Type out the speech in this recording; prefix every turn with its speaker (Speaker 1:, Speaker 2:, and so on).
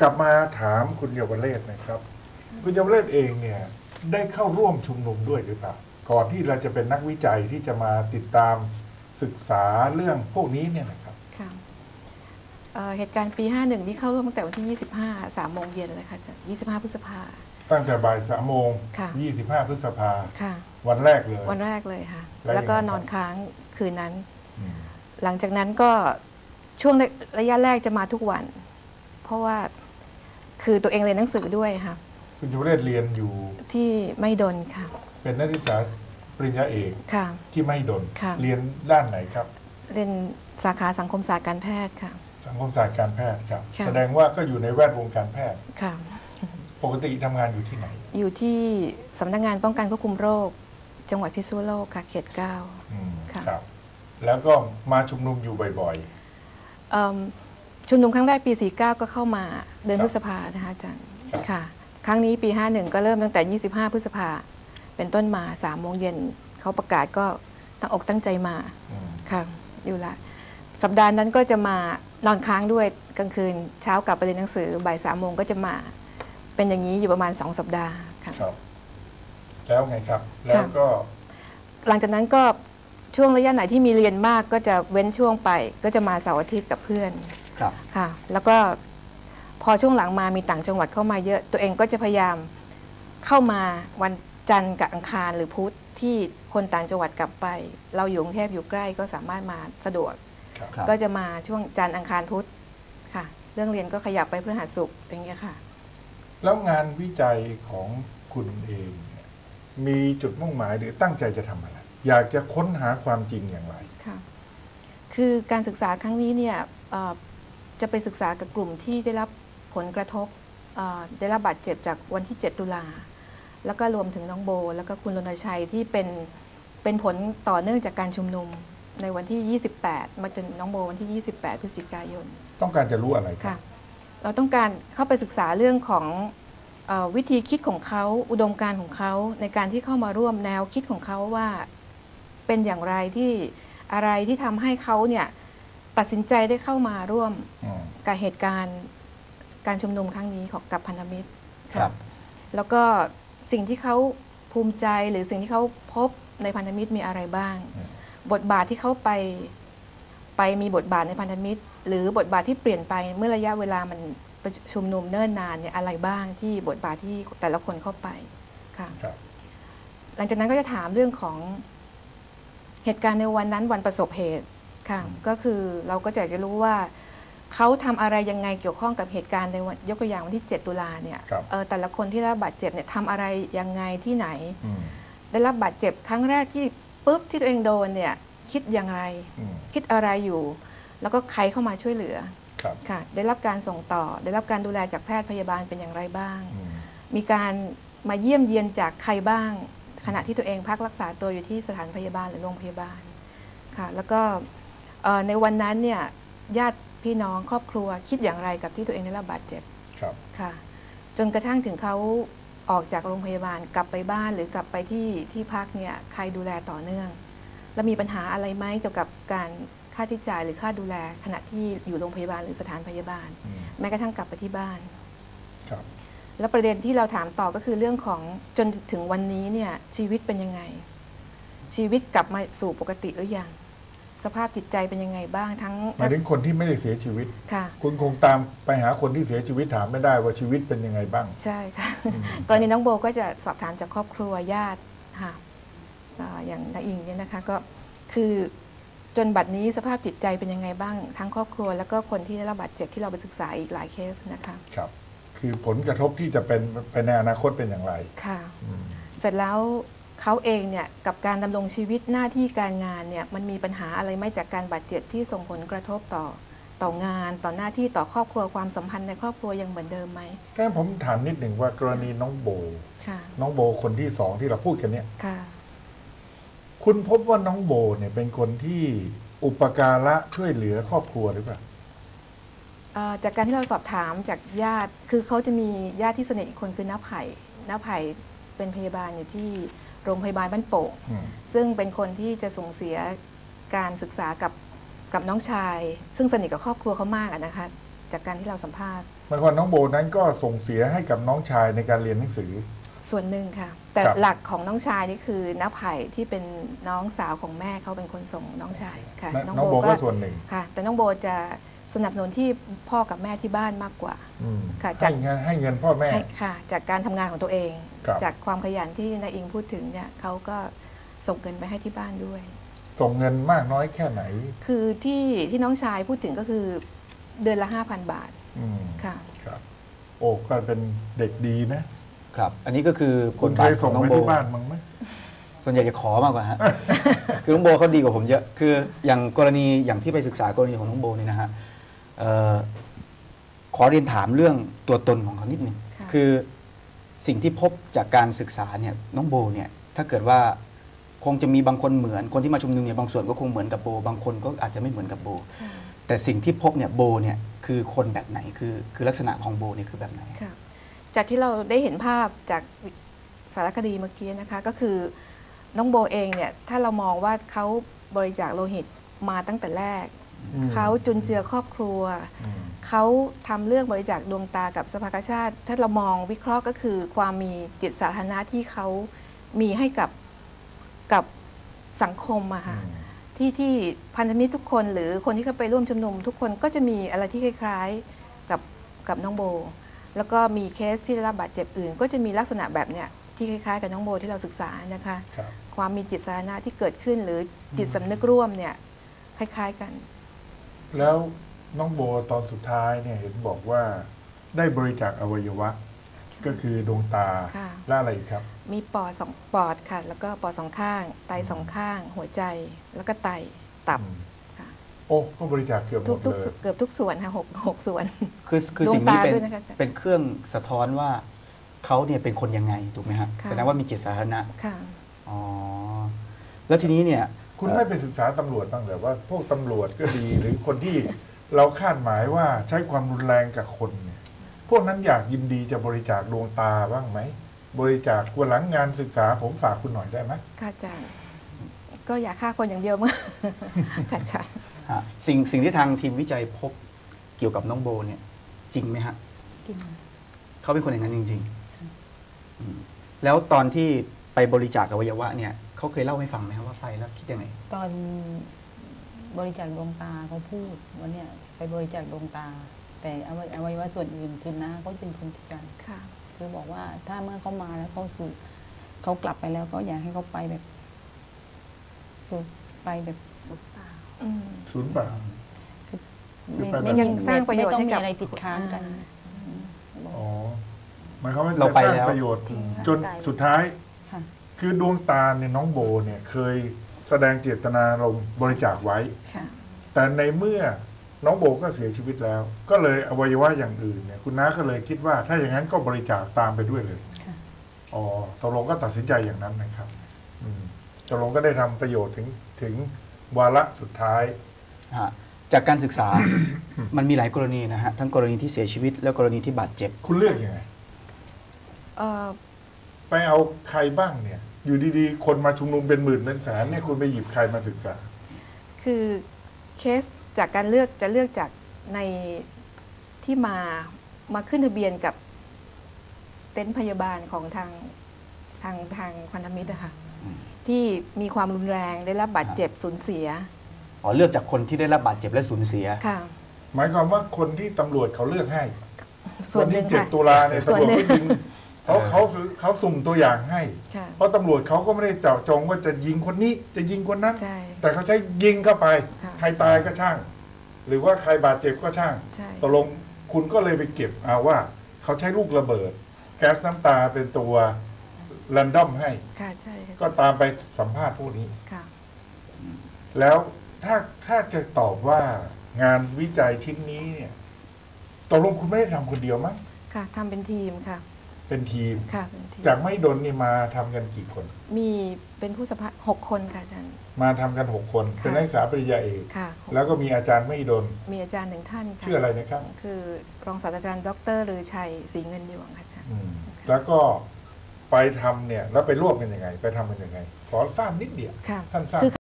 Speaker 1: กลับมาถามคุณเยาวเลศนะครับ คุณเยาวเลศเองเนี่ยได้เข้าร่วมชุมนุมด้วยหรือเปล่าก่อนที่เราจะเป็นนักวิจัยที่จะมาติดตามศึกษาเรื่องพวกนี้เนี่ยนะครับ
Speaker 2: ค่ะเอ่อเหตุการณ์ปี 51 นี่เข้าร่วมตั้งแต่วันที่ 25 3โมงเย็นเลยค่ะอาจารย์25 พฤษภา
Speaker 1: ตั้งแต่บ่ายสามโมง
Speaker 2: ค่ะ
Speaker 1: ยี่สิบห้าพฤษภา
Speaker 2: ค่ะ
Speaker 1: วันแรกเลย
Speaker 2: วันแรกเลยค่ะ
Speaker 1: แล้ว
Speaker 2: แล้วก็
Speaker 1: ยังไงครับ
Speaker 2: นอนค้างคืนนั้น
Speaker 1: อืม
Speaker 2: หลังจากนั้นก็ช่วงระยะแรกจะมาทุกวัน เพราะว่า คือตัวเองเรียนหนังสือด้วยค่ะ
Speaker 1: คุณเยาวเลศเรียนอยู่
Speaker 2: ที่ไม่ดนค่ะ
Speaker 1: เป็นนักศึกษาปริญญาเอก
Speaker 2: ค่ะ
Speaker 1: ที่ไม่ดน
Speaker 2: ค่ะ
Speaker 1: เรียนด้านไหนครับ
Speaker 2: เรียนสาขาสังคมศาสตร์การแพทย์ค่ะ
Speaker 1: สังคมศาสตร์การแพทย์ครับ
Speaker 2: ค่ะ
Speaker 1: แสดงว่าก็อยู่ในแวดวงการแพทย์
Speaker 2: ค่ะ
Speaker 1: ปกติทำงานอยู่ที่ไหน
Speaker 2: อยู่ที่สำนักงานป้องกันควบคุมโรค จังหวัดพิษณุโลกค่ะเขตเก้า
Speaker 1: อืม
Speaker 2: ค่ะ
Speaker 1: ครับ แล้วก็มาชุมนุมอยู่บ่อย
Speaker 2: เอิ่ม ชุมนุมครั้งแรกปี 49 ก็เข้ามาเดือน
Speaker 1: ครับ
Speaker 2: พฤษภานะคะอาจารย์
Speaker 1: ครับ
Speaker 2: ค่ะ ครั้งนี้ปี 51 ก็เริ่มตั้งแต่ 25 พฤษภาเป็นต้นมา3โมงเย็นเขาประกาศก็ตั้งอกตั้งใจมา
Speaker 1: ๆอืม
Speaker 2: ค่ะอยู่ละ สัปดาห์นั้นก็จะมานอนค้างด้วยกลางคืนเช้ากลับไปเรียนหนังสือบ่ายสามโมงก็จะมา เป็นอย่างนี้อยู่ประมาณ2สัปดาห์ค่ะ
Speaker 1: ครับ แล้วไงครับ แล้วก็
Speaker 2: หลังจากนั้นก็ช่วงระยะไหนที่มีเรียนมากก็จะเว้นช่วงไป ก็จะมาเสาร์อาทิตย์กับเพื่อน
Speaker 3: ครับ
Speaker 2: ค่ะ แล้วก็พอช่วงหลังมามีต่างจังหวัดเข้ามาเยอะ ตัวเองก็จะพยายามเข้ามาวันจันทร์กับอังคารหรือพุธที่คนต่างจังหวัดกลับไป เราอยู่กรุงเทพอยู่ใกล้ก็สามารถมาสะดวก
Speaker 1: ครับ
Speaker 3: ครับ
Speaker 2: ก็จะมาช่วงจันทร์อังคารพุธค่ะ เรื่องเรียนก็ขยับไปพฤหัสศุกร์อย่างเงี้ยค่ะ
Speaker 1: แล้วงานวิจัยของคุณเองเนี่ยมีจุดมุ่งหมายหรือตั้งใจจะทำอะไร อยากจะค้นหาความจริงอย่างไร
Speaker 2: ค่ะ คือการศึกษาครั้งนี้เนี่ยเอ่อ จะไปศึกษากับกลุ่มที่ได้รับผลกระทบเอ่อได้รับบาดเจ็บจากวันที่ 7 ตุลา แล้วก็รวมถึงน้องโบ แล้วก็คุณรณชัยที่เป็นเป็นผลต่อเนื่องจากการชุมนุมในวันที่ 28 มาจนน้องโบวันที่ 28 พฤศจิกายน
Speaker 1: ต้องการจะรู้อะไรครั
Speaker 2: ค่ะ
Speaker 1: บ
Speaker 2: เราต้องการเข้าไปศึกษาเรื่องของเออวิธีคิดของเขาอุดมการณ์ของเขาในการที่เข้ามาร่วมแนวคิดของเขาว่าเป็นอย่างไรที่อะไรที่ทำให้เขาเนี่ย ตัดสินใจได้เข้ามาร่วม
Speaker 1: อืม
Speaker 2: กับเหตุการณ์การชุมนุมครั้งนี้ของกับพันธมิตร
Speaker 3: ครั
Speaker 2: ค่ะ
Speaker 3: บ
Speaker 2: แล้วก็สิ่งที่เขาภูมิใจหรือสิ่งที่เขาพบในพันธมิตรมีอะไรบ้าง
Speaker 1: อืม
Speaker 2: บทบาทที่เขาไปไปมีบทบาทในพันธมิตร หรือบทบาทที่เปลี่ยนไปเมื่อระยะเวลามันประชุมนุมเนิ่นนานเนี่ยอะไรบ้างที่บทบาทที่แต่ละคนเข้าไปค่ะ
Speaker 1: ครับ
Speaker 2: หลังจากนั้นก็จะถามเรื่องของเหตุการณ์ในวันนั้นวันประสบเหตุ ค่ะก็คือเราก็จะอยากจะรู้ว่าเขาทำอะไรยังไงเกี่ยวข้องกับเหตุการณ์ในวันยกตัวอย่างวันที่ 7 ตุลาเนี่ย
Speaker 1: ครับ
Speaker 2: เออแต่ละคนที่ได้รับบาดเจ็บเนี่ยทำอะไรยังไงที่ไหน
Speaker 1: อืม
Speaker 2: ได้รับบาดเจ็บครั้งแรกที่ปุ๊บที่ตัวเองโดนเนี่ยคิดอย่างไร
Speaker 1: อืม
Speaker 2: คิดอะไรอยู่ แล้วก็ใครเข้ามาช่วยเหลือ
Speaker 1: ครับ
Speaker 2: ค่ะได้รับการส่งต่อ ได้รับการดูแลจากแพทย์พยาบาลเป็นอย่างไรบ้าง
Speaker 1: อืม
Speaker 2: มีการมาเยี่ยมเยียนจากใครบ้าง ขณะที่ตัวเองพักรักษาตัวอยู่ที่สถานพยาบาลหรือโรงพยาบาลค่ะแล้วก็เอ่อ ในวันนั้นเนี่ยญาติพี่น้องครอบครัวคิดอย่างไรกับที่ตัวเองได้รับบาดเจ็บ
Speaker 1: ครับ
Speaker 2: ค่ะ จนกระทั่งถึงเขาออกจากโรงพยาบาลกลับไปบ้านหรือกลับไปที่ที่พักเนี่ยใครดูแลต่อเนื่อง แล้วมีปัญหาอะไรไหมเกี่ยวกับการค่าใช้จ่ายหรือค่าดูแลขณะที่อยู่โรงพยาบาลหรือสถานพยาบาล
Speaker 1: อืม
Speaker 2: แม้กระทั่งกลับไปที่บ้าน
Speaker 1: ครับ
Speaker 2: แล้วประเด็นที่เราถามต่อก็คือเรื่องของจนถึงวันนี้เนี่ยชีวิตเป็นยังไง ชีวิตกลับมาสู่ปกติหรือยัง สภาพจิตใจเป็นยังไงบ้างทั้ง
Speaker 1: หมายถึงคนที่ไม่ได้เสียชีวิต
Speaker 2: ค่ะ
Speaker 1: คุณคงตามไปหาคนที่เสียชีวิตถามไม่ได้ว่าชีวิตเป็นยังไงบ้าง
Speaker 2: ใช่ค่ะ
Speaker 1: อืม
Speaker 2: กรณีน้องโบก็จะสอบถามจากครอบครัวญาติค่ะอ่าอย่างนาอิงเนี่ยนะคะก็คือจนบัดนี้สภาพจิตใจเป็นยังไงบ้าง ทั้งครอบครัว แล้วก็คนที่ได้รับบาดเจ็บที่เราไปศึกษาอีกหลายเคสนะคะ
Speaker 1: ครับ คือผลกระทบที่จะเป็นไปในอนาคตเป็นอย่างไร
Speaker 2: ค่ะ
Speaker 1: อืม
Speaker 2: เสร็จแล้ว เขาเองเนี่ยกับการดำรงชีวิตหน้าที่การงานเนี่ยมันมีปัญหาอะไรไหมจากการบาดเจ็บที่ส่งผลกระทบต่อต่องานต่อหน้าที่ต่อครอบครัวความสัมพันธ์ในครอบครัวยังเหมือนเดิมไหม
Speaker 1: ถ้าผมถามนิดหนึ่งว่ากรณีน้องโบ
Speaker 2: ค่ะ
Speaker 1: น้องโบคนที่สองที่เราพูดกันเนี่ย
Speaker 2: ค่ะ
Speaker 1: คุณพบว่าน้องโบเนี่ยเป็นคนที่อุปการะช่วยเหลือครอบครัวหรือเปล่า
Speaker 2: เอ่อจากการที่เราสอบถามจากญาติคือเขาจะมีญาติที่สนิทอีกคนคือน้าไผ่น้าไผ่เป็นพยาบาลอยู่ที่ โรงพยาบาลบ้านโป่ง
Speaker 1: อืม
Speaker 2: ซึ่งเป็นคนที่จะส่งเสียการศึกษากับกับน้องชาย ซึ่งสนิทกับครอบครัวเขามากอะนะคะ จากการที่เราสัมภาษณ์
Speaker 1: หมายความว่าน้องโบนั้นก็ส่งเสียให้กับน้องชายในการเรียนหนังสือ
Speaker 2: ส่วนหนึ่งค่ะ แต่
Speaker 1: ครับ
Speaker 2: หลักของน้องชายนี่คือน้าไผ่ที่เป็นน้องสาวของแม่เขาเป็นคนส่งน้องชายค่ะ
Speaker 1: น้องโบก็ส่วนหนึ่ง
Speaker 2: ค่ะ แต่น้องโบจะ สนับสนุนที่พ่อกับแม่ที่บ้านมากกว่า
Speaker 1: อืม
Speaker 2: ค่ะจาก
Speaker 1: ให้เงินให้เงินพ่อแม่
Speaker 2: ให้ค่ะ จากการทำงานของตัวเอง
Speaker 1: ครับ
Speaker 2: จากความขยันที่นายอิงพูดถึงเนี่ยเขาก็ส่งเงินไปให้ที่บ้านด้วย
Speaker 1: ส่งเงินมากน้อยแค่ไหน
Speaker 2: คือที่ที่น้องชายพูดถึงก็คือเดือนละ 5,000 บาท
Speaker 1: อืม
Speaker 2: ค่ะ
Speaker 1: ครับ โอ้ก็เป็นเด็กดีนะ
Speaker 3: ครับ อันนี้ก็คือ
Speaker 1: คุณ
Speaker 3: บ
Speaker 1: เค
Speaker 3: ทบาท
Speaker 1: ย
Speaker 3: ขอ
Speaker 1: ส่ง
Speaker 3: งน้อง
Speaker 1: ไป
Speaker 3: โบ
Speaker 1: ที่บ้านมั้งไหม
Speaker 3: ส่วนใหญ่จะขอมากกว่าฮะ คือน้องโบเขาดีกว่าผมเยอะ คืออย่างกรณีอย่างที่ไปศึกษากรณีของน้องโบนี่นะฮะเอ่อ ขอเรียนถามเรื่องตัวตนของเขานิดหนึ่ง
Speaker 2: ค่ะ
Speaker 3: คือสิ่งที่พบจากการศึกษาเนี่ยน้องโบเนี่ยถ้าเกิดว่าคงจะมีบางคนเหมือนคนที่มาชุมนุมเนี่ยบางส่วนก็คงเหมือนกับโบบางคนก็อาจจะไม่เหมือนกับโบ
Speaker 2: ค่ะ
Speaker 3: แต่สิ่งที่พบเนี่ยโบเนี่ยคือคนแบบไหนคือคือลักษณะของโบเนี่ยคือแบบไหน
Speaker 2: ค่ะจากที่เราได้เห็นภาพจากสารคดีเมื่อกี้นะคะก็คือน้องโบเองเนี่ยถ้าเรามองว่าเขาบริจาคโลหิตมาตั้งแต่แรก
Speaker 1: อืม
Speaker 2: เขาจุนเจือครอบครัว
Speaker 1: อืม
Speaker 2: เขาทำเรื่องบริจาคดวงตากับสภากาชาติ ถ้าเรามองวิเคราะห์ก็คือความมีจิตสาธารณะที่เขามีให้กับกับสังคมอะค่ะที่ที่พันธมิตรทุกคนหรือคนที่เข้าไปร่วมชุมนุม ทุกคนก็จะมีอะไรที่คล้ายๆกับกับน้องโบ แล้วก็มีเคสที่ได้รับบาดเจ็บอื่น ก็จะมีลักษณะแบบเนี้ยที่คล้ายๆ กับน้องโบที่เราศึกษานะคะ
Speaker 1: ครับ
Speaker 2: ความมีจิตสาธารณะที่เกิดขึ้นหรือจิตสำนึกร่วมเนี่ยคล้าย ๆกัน
Speaker 1: แล้วน้องโบตอนสุดท้ายเนี่ยเห็นบอกว่าได้บริจาคอวัยวะ ก็คือดวงตา
Speaker 2: ค่ะ
Speaker 1: และอะไรอีกครับ
Speaker 2: มีปอดสองปอดค่ะ แล้วก็ปอดสองข้าง ไตสองข้าง หัวใจ แล้วก็ไต ตับ
Speaker 1: อืม
Speaker 2: ค่ะ
Speaker 1: โอ้ก็บริจาคเกือบหม
Speaker 2: ทุก
Speaker 1: ด
Speaker 2: ทุก
Speaker 1: เลย
Speaker 2: ส่วนเกือบทุกส่วนค่ะหกหกส่วน
Speaker 3: คือคือ
Speaker 2: ดวง
Speaker 3: สิ่งนี้
Speaker 2: ตา
Speaker 3: เป็น
Speaker 2: ด้วยนะคะอาจารย์
Speaker 3: เป็นเครื่องสะท้อนว่าเขาเนี่ยเป็นคนยังไงถูกไหมฮะ
Speaker 2: ค่ะ
Speaker 3: แสดงว่ามีจิตสาธารณะ
Speaker 2: ค่ะ
Speaker 3: อ๋อแล้วทีนี้เนี่ย
Speaker 1: คุณไม่ไปศึกษาตำรวจบ้างเหรอว่า พวกตำรวจก็ดีหรือคนที่เราคาดหมายว่าใช้ความรุนแรงกับคนเนี่ยพวกนั้นอยากยินดีจะบริจาคดวงตาบ้างไหม บริจาควันหลังงานศึกษาผมฝากคุณหน่อยได้ไหม
Speaker 2: ค่ะอาจารย์ก็อยากฆ่าคนอย่างเดียวมั้งค่ะอาจารย์
Speaker 3: ฮะสิ่งสิ่งที่ทางทีมวิจัยพบเกี่ยวกับน้องโบเนี่ย จริงไหมฮะเขาเป็นคนอย่างนั้นจริงๆอืมแล้วตอนที่ไปบริจาคอวัยวะเนี่ย เขาเคยเล่าให้ฟังไหมครับว่าไปแล้วคิดยังไง
Speaker 4: ตอนบริจาคดวงตาเขาพูดว่าเนี่ยไปบริจาคดวงตา แต่อวัยอวัยวะส่วนอื่นคือน้าเขาเป็นคนจัดการ
Speaker 2: ค่ะ
Speaker 4: คือบอกว่าถ้าเมื่อเขามาแล้วเขาคือเขากลับไปแล้วก็อยากให้เขาไปแบบคือไปแบบ
Speaker 2: อืม
Speaker 1: ศูนย์เปล่า คือ
Speaker 4: ไม่
Speaker 1: ไปแบบ
Speaker 4: ไม่
Speaker 2: ยังสร้างประโยชน์
Speaker 4: ไม่ต้อง
Speaker 2: ให้
Speaker 4: มี
Speaker 2: กับ
Speaker 4: อะไรติดค้างกัน
Speaker 1: อ๋อหมายความว่า
Speaker 3: เรา
Speaker 1: จะ
Speaker 3: ไป
Speaker 1: สร้าง
Speaker 3: แล้ว
Speaker 1: ประโยชน์
Speaker 2: จริง
Speaker 1: จน
Speaker 2: ร่างกาย
Speaker 1: สุดท้าย
Speaker 4: ค่ะ
Speaker 1: คือดวงตาเนี่ยน้องโบเนี่ยเคยแสดงเจตนารมณ์บริจาคไว้
Speaker 2: ค่ะ
Speaker 1: แต่ในเมื่อน้องโบก็เสียชีวิตแล้ว ก็เลยอวัยวะอย่างอื่นเนี่ยคุณน้าก็เลยคิดว่า ถ้าอย่างนั้นก็บริจาคตามไปด้วยเลย
Speaker 4: ค่ะ
Speaker 1: อ๋อตกลงก็ตัดสินใจอย่างนั้นนะครับ อืมตกลงก็ได้ทำประโยชน์ถึงถึงวาระสุดท้าย
Speaker 3: ฮะจากการศึกษา มันมีหลายกรณีนะฮะ ทั้งกรณีที่เสียชีวิตและกรณีที่บาดเจ็บ
Speaker 1: คุณเลือกยังไง
Speaker 2: เอ่อ
Speaker 1: ไปเอาใครบ้างเนี่ย อยู่ดีๆ คนมาชุมนุมเป็นหมื่นเป็นแสนเนี่ยคุณไปหยิบใครมาศึกษา
Speaker 2: คือเคสจากการเลือกจะเลือกจากในที่มามาขึ้นทะเบียนกับเต็นท์พยาบาลของทางทางทางพันธมิตรนะคะ
Speaker 3: อืม
Speaker 2: ที่มีความรุนแรงได้รับบาดเจ็บสูญเสีย
Speaker 3: อ๋อเลือกจากคนที่ได้รับบาดเจ็บและสูญเสีย
Speaker 2: ค่ะ
Speaker 1: หมายความว่าคนที่ตำรวจเขาเลือกให้
Speaker 2: ส่วนหนึ่ง
Speaker 1: ที่เจ็ด
Speaker 2: ค่ะ
Speaker 1: ตุลาเนี่ย
Speaker 2: ส่
Speaker 1: ตำ
Speaker 2: วน
Speaker 1: รวจ
Speaker 2: หนึ่ง
Speaker 1: ก็ยิง เขา
Speaker 3: เออ
Speaker 1: เขาเขาสุ่มตัวอย่างให้
Speaker 2: ค่ะ
Speaker 1: เพราะตำรวจเขาก็ไม่ได้เจาะจงว่าจะยิงคนนี้จะยิงคนนั้น
Speaker 2: ใช่
Speaker 1: แต่เขาใช้ยิงเข้าไป
Speaker 2: ค่ะ
Speaker 1: ใครตายก็ช่าง หรือว่าใครบาดเจ็บก็ช่าง
Speaker 2: ใช่
Speaker 1: ตกลงคุณก็เลยไปเก็บเอาว่า เขาใช้ลูกระเบิด แก๊สน้ำตาเป็นตัวแรนดอมให้
Speaker 2: ค่ะใช่ค่ะ
Speaker 1: ก็ตามไปสัมภาษณ์พวกนี้
Speaker 2: ค่ะ
Speaker 1: แล้วถ้าถ้าจะตอบว่างานวิจัยชิ้นนี้เนี่ยตกลงคุณไม่ได้ทำคนเดียวมั้ง
Speaker 2: ค่ะทำเป็นทีมค่ะ
Speaker 1: เป็นทีม
Speaker 2: ค่ะเป็นทีม
Speaker 1: จากไม่ดนนี่มาทำกันกี่คน
Speaker 2: มีเป็นผู้สัมภาษณ์หกคนค่ะอาจารย์
Speaker 1: มาทำกันหกคน
Speaker 2: ค่ะ
Speaker 1: เป็นนักศึกษาปริญญาเอก
Speaker 2: ค่ะ
Speaker 1: แล้วก็มีอาจารย์ไม่ดน
Speaker 2: มีอาจารย์หนึ่งท่านค่ะ
Speaker 1: ชื่ออะไรนะครับ
Speaker 2: คือรองศาสตราจารย์ดรลือชัยศรีเงินยวงค่ะอาจารย์
Speaker 1: อืมแล้วก็ไปทำเนี่ยแล้วไปร่วมกันยังไง ไปทำกันยังไง ขอทราบนิดเดียว
Speaker 2: ค่ะ
Speaker 1: สั้นๆ
Speaker 2: คือ